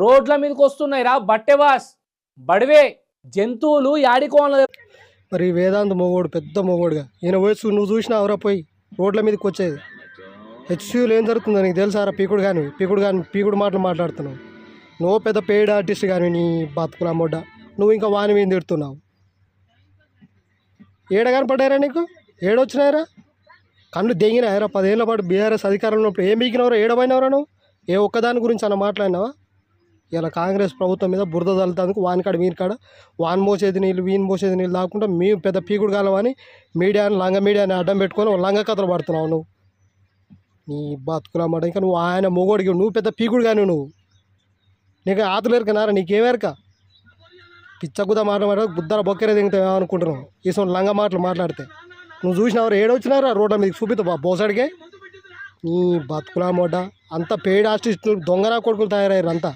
రోడ్ల మీదకి వస్తున్నాయి రా బట్టెవాస్ బడివే జంతువులు యాడికోన మరి వేదాంత మొగోడు పెద్ద మొగోడుగా. ఈయన వయసు నువ్వు చూసినా ఎవరా పోయి రోడ్ల మీదకి వచ్చేది. హెచ్సియూలు ఏం జరుగుతుందో నీకు తెలుసారా పీకుడు కానీ పీకుడు కానీ పీకుడు మాటలు మాట్లాడుతున్నావు. నువ్వు పెద్ద పెయిడ్ ఆర్టిస్ట్ కానీ నీ బతుకుల మొడ్డ. నువ్వు ఇంకా వాని మీద తిడుతున్నావు. ఏడ కనపడ్డారా నీకు? ఏడొచ్చినాయరా? కళ్ళు దెంగినాయరా. పదేళ్ళ పాటు బీఆర్ఎస్ అధికారంలో ఉన్నప్పుడు ఏం బీకినవరా ఏడమైనవరా నువ్వు? ఏ ఒక్కదాని గురించి అన్న మాట్లాడినావా? ఇలా కాంగ్రెస్ ప్రభుత్వం మీద బురద తల్లుతందుకు వాని కాడ కాడ వాన్ మోసేది నీళ్ళు వీన్ మోసేది నీళ్ళు తాకుండా మీ పెద్ద పీకుడు కాలమని మీడియాని లంగ మీడియాని అడ్డం పెట్టుకొని లంగ కథలు పడుతున్నావు నువ్వు. నీ బతుకులమాట ఇంకా నువ్వు ఆయన మొగోడికి నువ్వు పెద్ద పీకుడు కానీ నువ్వు. నీకు ఆతులు ఎరకనారా నీకేమెరక పిచ్చగుద్ద మాట్లాడ బుద్ధల బొక్కరే దిగుతావు అనుకుంటున్నావు. ఈ సొంత లంగ మాటలు మాట్లాడితే. నువ్వు చూసినావు ఏడొచ్చినారా రోడ్ల మీద చూపిస్తావు బోసాడికే. నీ బతుకులా మొడ్డ అంత పేడ్ ఆర్టిస్టులు దొంగనా కొడుకులు తయారయ్యారు అంతా